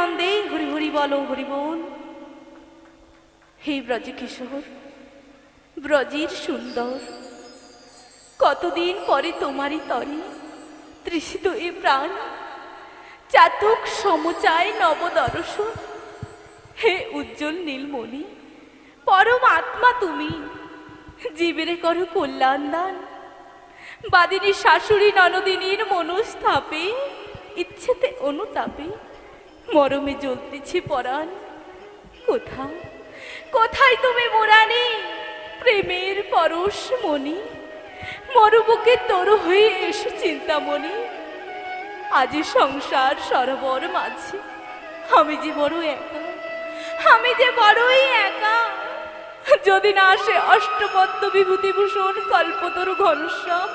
প্রেমানন্দে হরি হরি বলো হরি বল। হে ব্রজ কিশোর, ব্রজের সুন্দর, কতদিন পরে তোমারই তরে তৃষিত এ প্রাণ? চাতক সমচায় নবদর্শন। হে উজ্জ্বল নীলমণি, পরম আত্মা তুমি, জীবেরে করো কল্যাণ দান। বাদিনী শাশুড়ি ননদিনীর মনস্থাপে ইচ্ছেতে অনুতাপে মরমে জ্বলতেছে পরাণ। কোথা কোথায় তুমি মোরানি? প্রেমের পরশ মনি মরুবুকে তর হয়ে এসো চিন্তামণি। আজ সংসার সরোবর মাঝে। আমি যে বড় একা, আমি যে বড়ই একা। যদি না আসে অষ্টপদ্ম বিভূতিভূষণ কল্পতরু ঘনশ্যাম,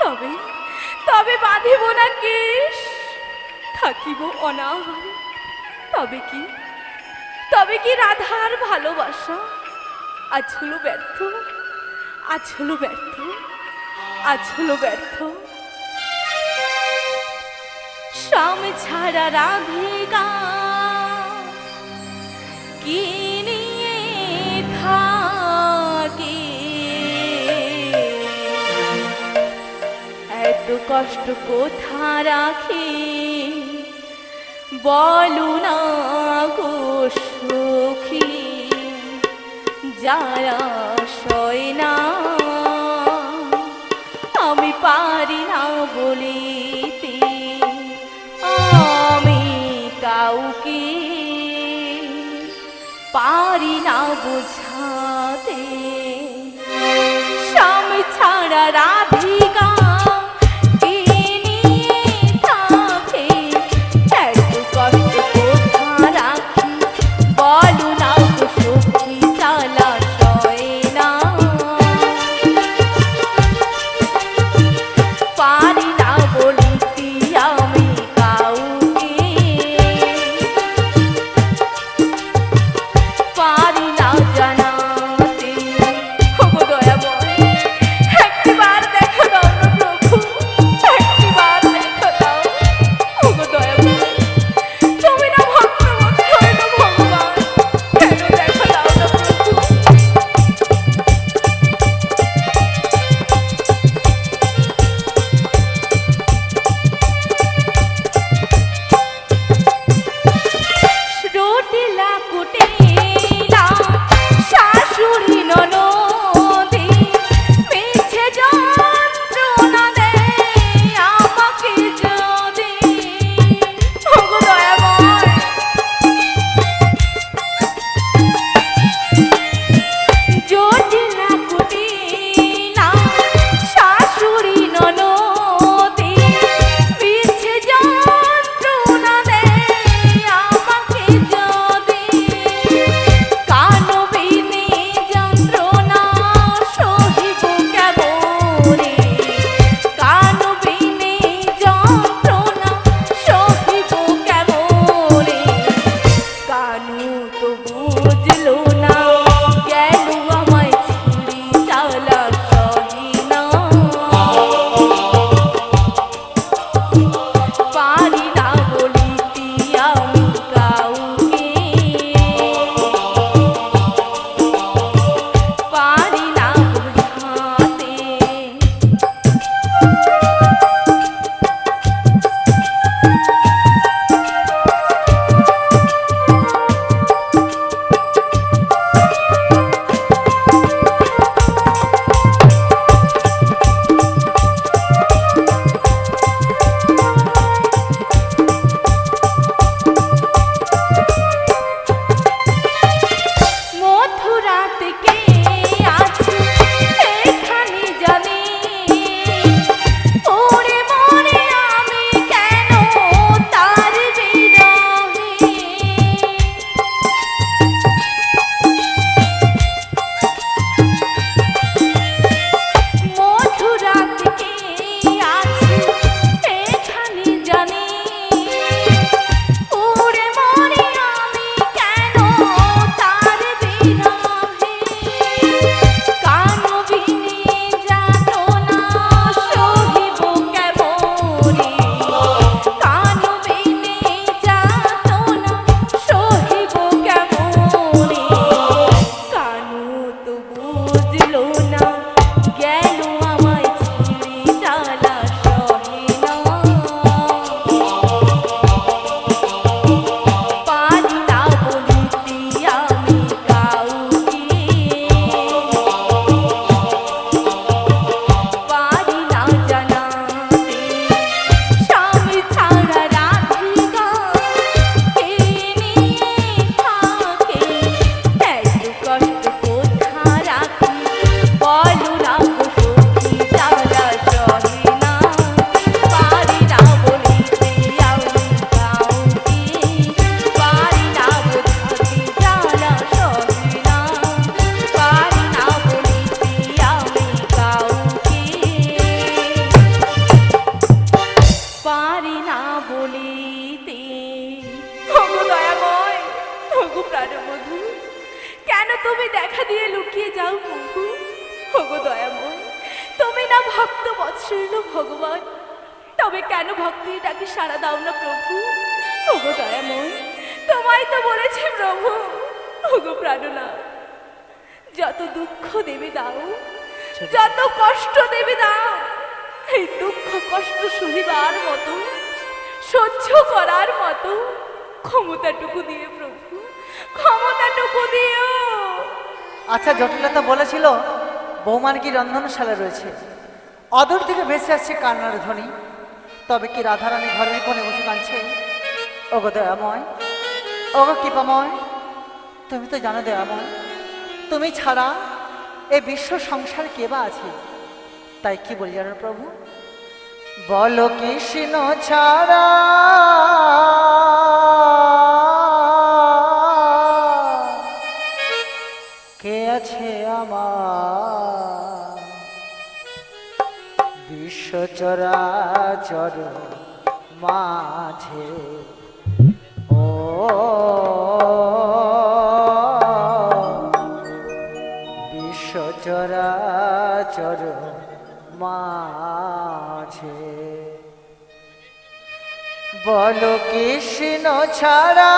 তবে তবে বাঁধিব না কেশ। থাকিব অনাহারে। তবে কি? তবে কি রাধার ভালোবাসা? আজ হলো ব্যর্থ। আজ হলো ব্যর্থ। আজ হলো ব্যর্থ। শ্যাম ছাড়া রাধিকা কি এত কষ্ট কোথা রাখে? বলো না গো সুখী, যারা সয় না, আমি পারি না বলিতে, আমি কাউকে পারি না বোঝাতে প্রাণবধূ কেন তুমি দেখা দিয়ে লুকিয়ে যাও প্রভু ওগো দয়াময়, তুমি না ভক্ত বৎসর্ণ ভগবান। তবে কেন ভক্তির ডাকে সাড়া দাও না প্রভু? ওগো দয়াময়, তোমায় তো বলেছে প্রভু। ওগো প্রাণনা, যত দুঃখ দেবে দাও, যত কষ্ট দেবে দাও, এই দুঃখ কষ্ট সহিবার মতো, সহ্য করার মতো ক্ষমতাটুকু দিয়ে ক্ষমতাটুকু দিও। আচ্ছা জটিলতা বলেছিল বৌমান কি রন্ধনশালা রয়েছে? অদূর থেকে ভেসে আসছে কান্নার ধ্বনি। তবে কি রাধারানী ঘরের কোণে বসে কাঁদছে? ওগো দয়াময়, ওগো কৃপাময়, তুমি তো জানো দয়াময়, তুমি ছাড়া এ বিশ্ব সংসার কে বা আছে? তাই কি বলি জানো প্রভু? বলো কৃষ্ণ ছাড়া চরাচর মাঝে। ও বিশ্ব চরাচর মাঝে। বলো কৃষ্ণ ছাড়া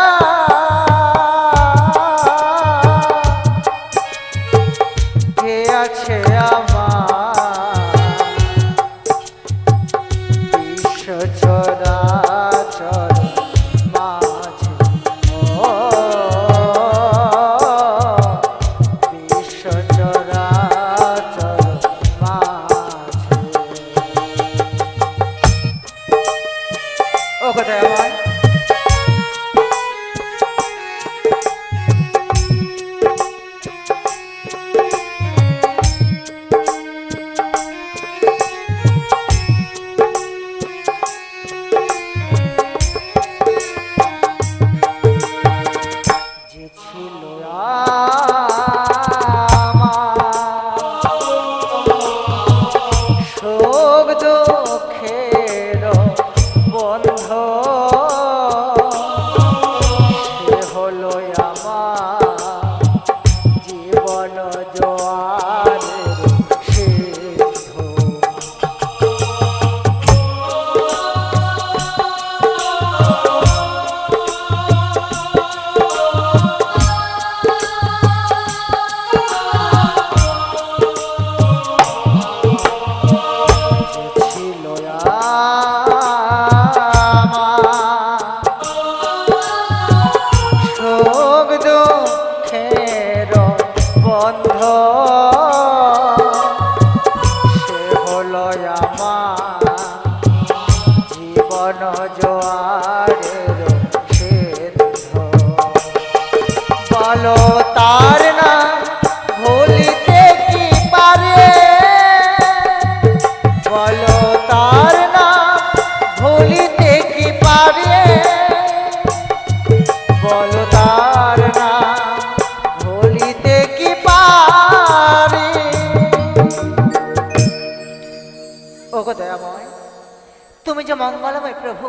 প্রভু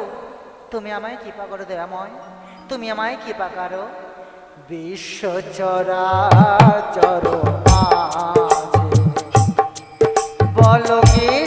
তুমি আমায় কৃপা করো দয়াময় তুমি আমায় কৃপা করো। বিশ্ব চর বলো কৃষ্ণ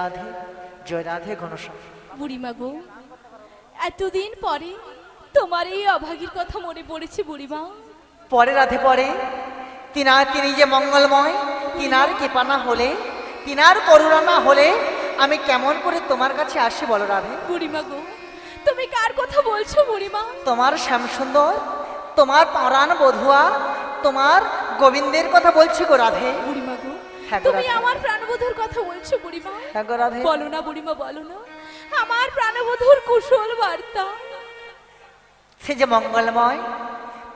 রাধে জয় রাধে ঘনশ্যাম। বুড়িমা গো এতদিন পরে তোমার এই অভাগীর কথা মনে পড়েছে বুড়িমা? পরে রাধে পরে তিনার তিনি যে মঙ্গলময় তিনার কৃপা না হলে তিনার করুণানা হলে আমি কেমন করে তোমার কাছে আসি বলো রাধে? বুড়িমা গো তুমি কার কথা বলছো বুড়িমা? তোমার শ্যামসুন্দর তোমার পরাণ বধুয়া তোমার গোবিন্দের কথা বলছি গো রাধে। বুড়িমা তুমি আমার প্রাণবধূর কথা বলছো বুড়িমা? হ্যাঁ বলো না বুড়িমা বলো না। আমার প্রাণবধূর কুশল বার্তা। সে যে মঙ্গলময়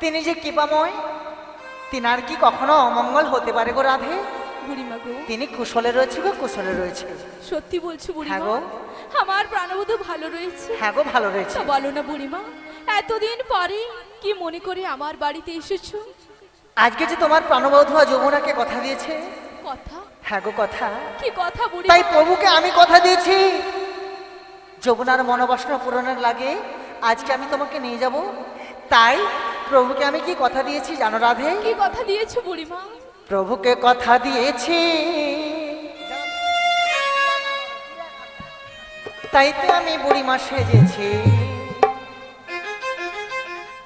তিনি যে কৃপাময় তিনার কি কখনো অমঙ্গল হতে পারে গো রাধে? বুড়িমা গো। তিনি কুশলে রয়েছে গো কুশলে রয়েছে। সত্যি বলছো হ্যাঁ বুড়িমা গো। আমার প্রাণবধূ ভালো রয়েছে। হ্যাঁ গো ভালো রয়েছে। বলো না বুড়িমা এতদিন পরে কি মনে করে আমার বাড়িতে এসেছ? আজকে যে তোমার প্রাণবধূ আর যমুনাকে কথা দিয়েছে কথা? হ্যাঁ গো কথা। কি কথা বুড়ি? তাই প্রভুকে আমি কথা দিয়েছি। যমুনার মনোবাসনা পূরণের লাগে আজকে আমি তোমাকে নিয়ে যাব। তাই প্রভুকে আমি কি কথা দিয়েছি জানো রাধে? কি কথা দিয়েছ বুড়িমা? প্রভুকে কথা দিয়েছি। তাই তো আমি বুড়িমা সেজেছি।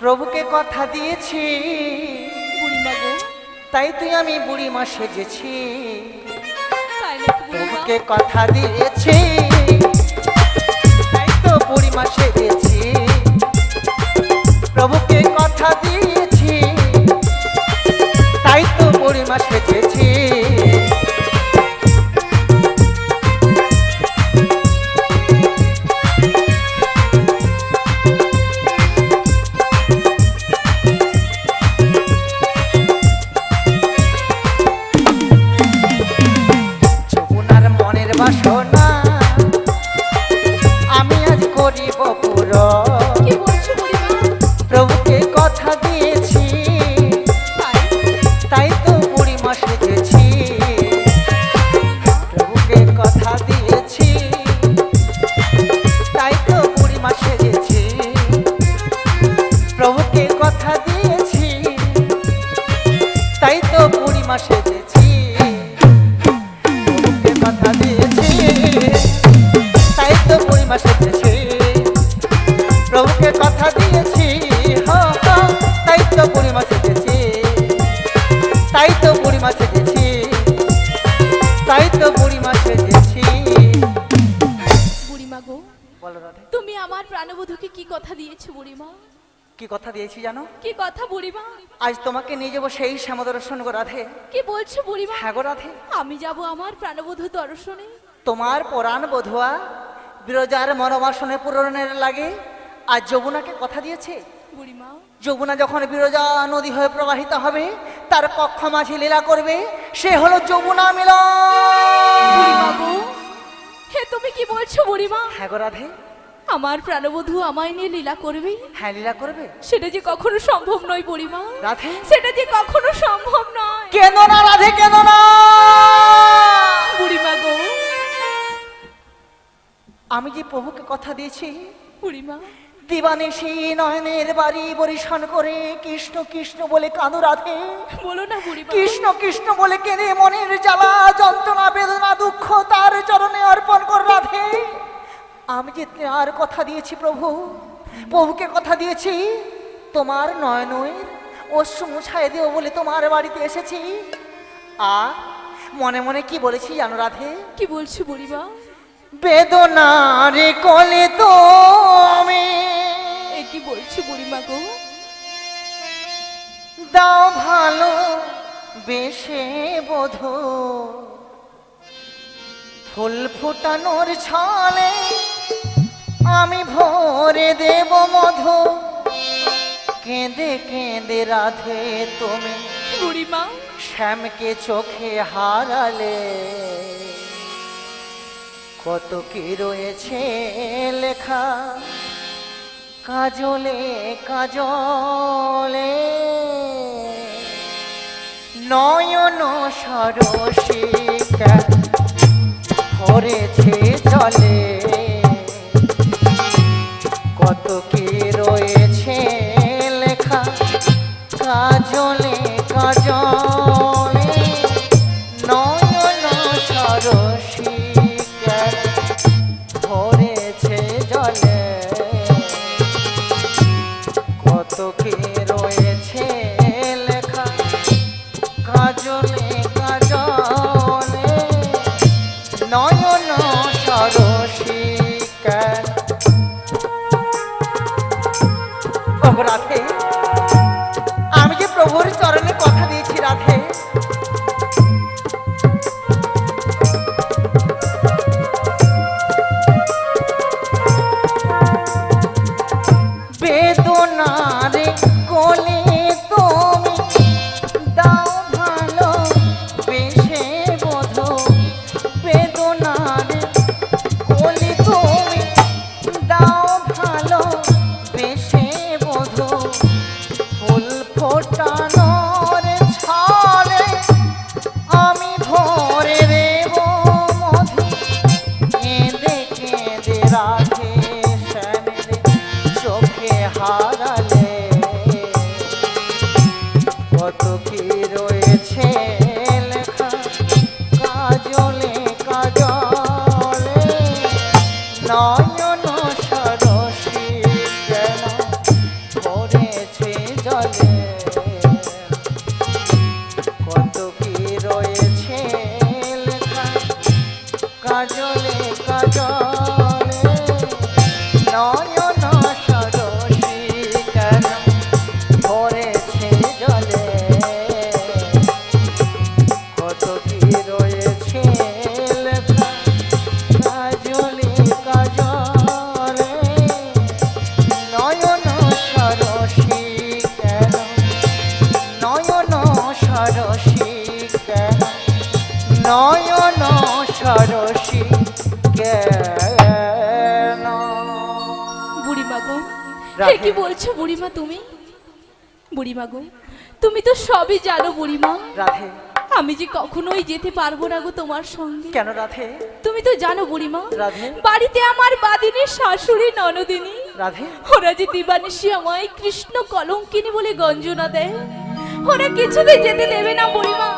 প্রভুকে কথা দিয়েছি। বুড়িমা গো তাই তুই আমি বুড়ি মা সেজেছি। বুড়িমা কথা দিয়েছি। তাই তো বুড়ি মা সেজেছি। তো আজ তোমাকে নিয়ে যাব সেই শ্যামদর্শন গো রাধে। কি বলছো বুড়িমা? হ্যাঁ গো রাধে। আমি যাব আমার প্রাণবধূ দর্শনে। তোমার পরাণ বধুয়া বিরজার মনোবাসনে পূরণের লাগে আর যমুনাকে কথা দিয়েছে? বুড়িমা। যমুনা যখন বিরজা নদী হয়ে প্রবাহিত হবে তার কক্ষ মাঝে লীলা করবে সে হলো যমুনা মিলন। হে তুমি কি বলছো বুড়িমা? হ্যাঁ গো রাধে। আমার প্রাণবধূ আমায় নিয়ে লীলা করবে? হ্যাঁ লীলা করবে। সেটা যে কখনো সম্ভব নয় বুড়িমা। রাধে। সেটা যে কখনো সম্ভব নয়। কেন না রাধে কেন না? বুড়িমা গো। আমি যে প্রভুকে কথা দিয়েছি বুড়িমা। দিবানিশি নয়নের বাড়ি বরিশান করে কৃষ্ণ কৃষ্ণ বলে কাঁদো রাধে। বলো না কৃষ্ণ কৃষ্ণ বলে কেঁদে মনের জ্বালা যন্ত্রণা বেদনা দুঃখ তার চরণে অর্পণ কর রাধে। আমি যে আর কথা দিয়েছি প্রভু প্রভুকে কথা দিয়েছি তোমার নয়নের অশ্রু মুছায় দেও বলে তোমার বাড়িতে এসেছি। আর মনে মনে কি বলেছি জানো রাধে? কি বলছো বুড়িমা? বেদনার কলে তো আমি এ কি বলছো বুড়িমা গো? দাও ভালো বেশে বোধ। ফুল ফুটানোর ছলে আমি ভরে দেব মধু। কেঁদে কেঁদে রাধে তুমি। বুড়িমা। শ্যামকে চোখে হারালে। কত কি রয়েছে লেখা। কাজলে কাজলে। নয়ন সরসিকা হরেছে চলে। কাজলে আমার বুড়িমা গো। তুমি তো সবই জানো বুড়িমা। রাধে। আমি যে কখনোই যেতে পারব না গো তোমার সঙ্গে। কেন রাধে? তুমি তো জানো বুড়িমা রাধে। বাড়িতে আমার বাদিনী শাশুড়ি ননদিনী। রাধে। ওরা যে দিবানিশি আমায় কৃষ্ণ কলঙ্কিনী বলে গঞ্জনা দেয় ওরা কিছুতে যেতে দেবে না বুড়িমা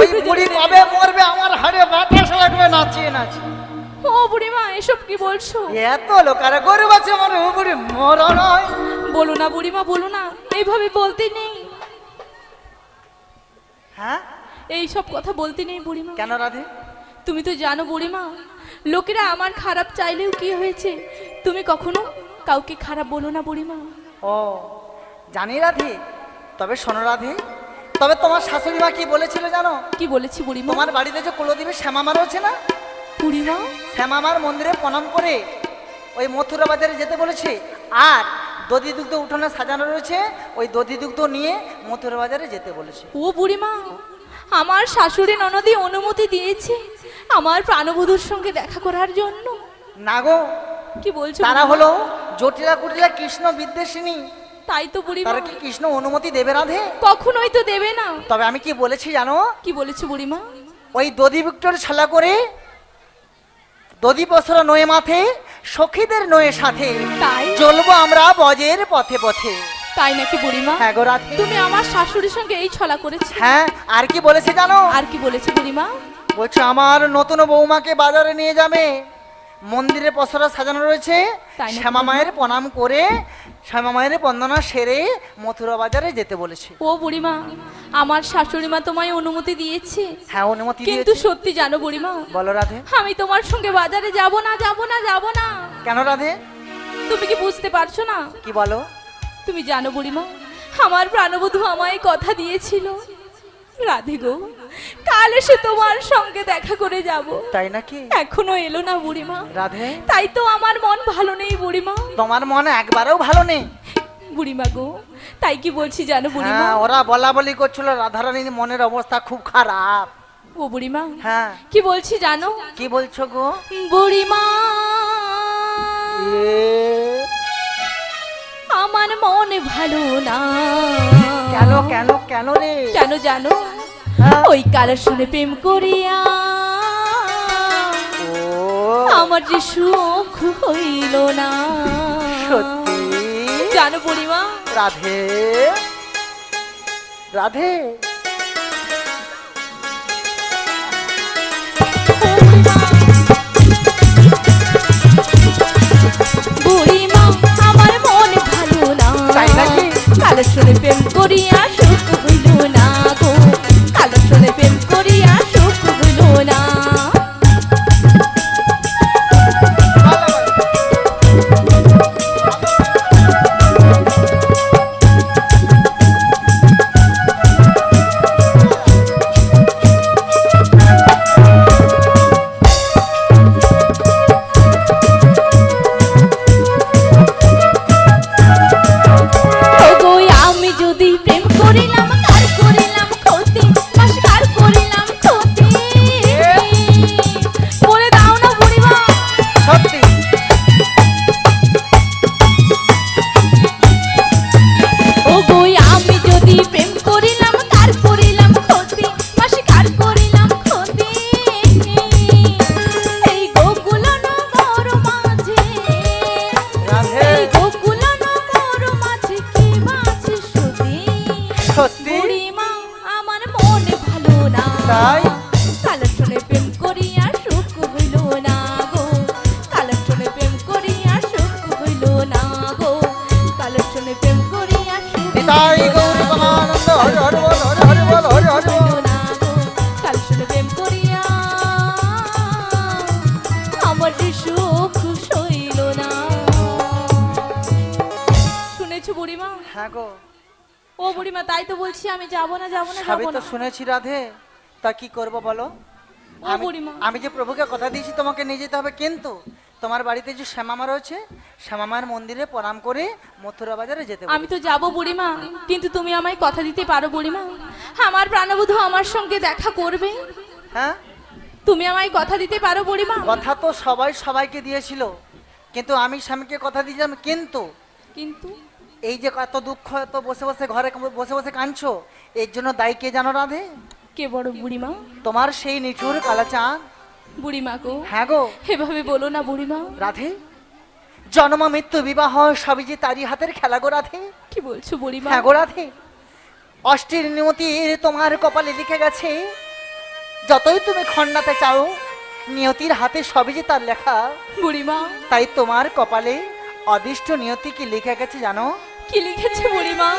ওই বুড়ি কবে মরবে আমার হাড়ে বাতাস লাগবে নাচিয়ে নাচিয়ে ও বুড়িমা এসব কি বলছো? এত লোক আরে গরিব আছে ও বুড়ি মর নয় বলো না বুড়িমা বলো না। এইভাবে বলতে নেই। হ্যাঁ? এই সব কথা বলতে নেই বুড়িমা। কেন রাধে? তুমি তো জানো বুড়িমা লোকেরা আমার খারাপ চাইলেও কি হয়েছে? তুমি কখনো কাউকে খারাপ বলো না বুড়িমা। ও জানি রাধে। তবে শোনো রাধে তবে তোমার শাশুড়ি মা কি বলেছিল জানো? কি বলেছি বুড়িমা? তোমার বাড়িতে যে কুলদেবী শ্যামামা রয়েছে না? বুড়িমা? শ্যামামার মন্দিরে প্রণাম করে ওই মথুরা বাজারে যেতে বলেছে। আর দধি দুগ্ধ উঠোনে সাজানো রয়েছে ওই দধি দুগ্ধ নিয়ে মথুরা বাজারে যেতে বলেছে। ও বুড়িমা আমার শাশুড়ি ননদি অনুমতি দিয়েছে আমার প্রাণবধূর সঙ্গে দেখা করার জন্য। না গো কি বলছো তারা হলো জটিলা কুটিলা কৃষ্ণ বিদ্বেষিনী। তাই তো বুড়িমা। তারা কি কৃষ্ণ অনুমতি দেবে রাধে? কখনোই তো দেবে না। তবে আমি কি বলেছি জানো? কি বলেছ বুড়িমা? ওই দধি বিক্টর ছালা করে দধি পসরা নয়ে মাথে সখীদের নয়ে সাথে। তাই? চলবো আমরা বজের পথে পথে। তাই নাকি বুড়িমা? হ্যাঁ গো রাধে। তুমি আমার শাশুড়ির সঙ্গে এই ছলা করেছ হ্যাঁ আর কি বলেছে জানো? আর কি বলেছে বুড়িমা? বলছে আমার নতুন বৌমাকে বাজারে নিয়ে যাবে। মন্দিরে পসরা সাজানো রয়েছে। শ্যামা মায়ের প্রণাম করে শ্যামা মায়ের বন্দনা সেরে মথুরা বাজারে যেতে বলেছে। ও বুড়িমা আমার শাশুড়ি মা তোমায় অনুমতি দিয়েছে। হ্যাঁ অনুমতি কিন্তু সত্যি জানো বুড়িমা বলো রাধে। আমি তোমার সঙ্গে বাজারে যাব না যাব না যাব না। কেন রাধে? তুমি কি বুঝতে পারছ না? কি বলো? তুমি জানো বুড়িমা আমার প্রাণবধূ আমায় কথা দিয়েছিল। রাধে গো। কাল এসে তোমার সঙ্গে দেখা করে যাব। তাই নাকি? এখনও এলো না বুড়িমা। রাধে। তাই তো আমার মন ভালো নেই বুড়িমা। তোমার মনে একবারেও ভালো নেই। বুড়িমা গো তাই কি বলছি জানো বুড়িমা? হ্যাঁ ওরা বলা বলি করছিল রাধারানীর মনের অবস্থা খুব খারাপ। ও বুড়িমা হ্যাঁ। কি বলছি জানো? কি বলছো গো? বুড়িমা! আমার মন ভালো না। কেন কেন কেন রে? কেন জানো। ওই কালো শুনে প্রেম করিয়া ও। আমার যে সুখ হইল না। সত্যি? জানো পরিমা রাধে। রাধে। বুড়িমা শুনেছি রাধে তা কি করব বলো? আমি- বুড়িমা। আমি যে প্রভুকে কথা দিয়েছি তোমাকে নিয়ে যেতে হবে কিন্তু তোমার বাড়িতে যে শ্যামামা রয়েছে শ্যামামার মন্দিরে প্রণাম করে মথুরা বাজারে যেতে আমি তো যাব বুড়িমা কিন্তু তুমি আমায় কথা দিতে পারো বুড়িমা? আমার প্রাণবধূ আমার সঙ্গে দেখা করবে। হ্যাঁ? তুমি আমায় কথা দিতে পারো বুড়িমা? কথা তো সবাই সবাইকে দিয়েছিল কিন্তু আমি স্বামীকে কথা দিয়েছিলাম কিন্তু কিন্তু এই যে কত দুঃখ এত বসে বসে ঘরে বসে বসে কাঁদছো এর জন্য দায়ী কে জানো রাধে? কে বড় বুড়িমা? তোমার সেই নিঠুর কালাচাঁদ। বুড়িমা গো। হ্যাঁ গো। এভাবে বলো না বুড়িমা। রাধে জন্ম মৃত্যু বিবাহ সবই যে তারই হাতের খেলা গো রাধে। কি বলছো বুড়িমা? হ্যাঁ গো রাধে। অষ্টির নিয়তির তোমার কপালে লিখে গেছে যতই তুমি খন্ডাতে চাও নিয়তির হাতে সবই যে তার লেখা। বুড়িমা। তাই তোমার কপালে অদিষ্ট নিয়তি কি লিখে গেছে জানো? কি লিখেছে বুড়িমা?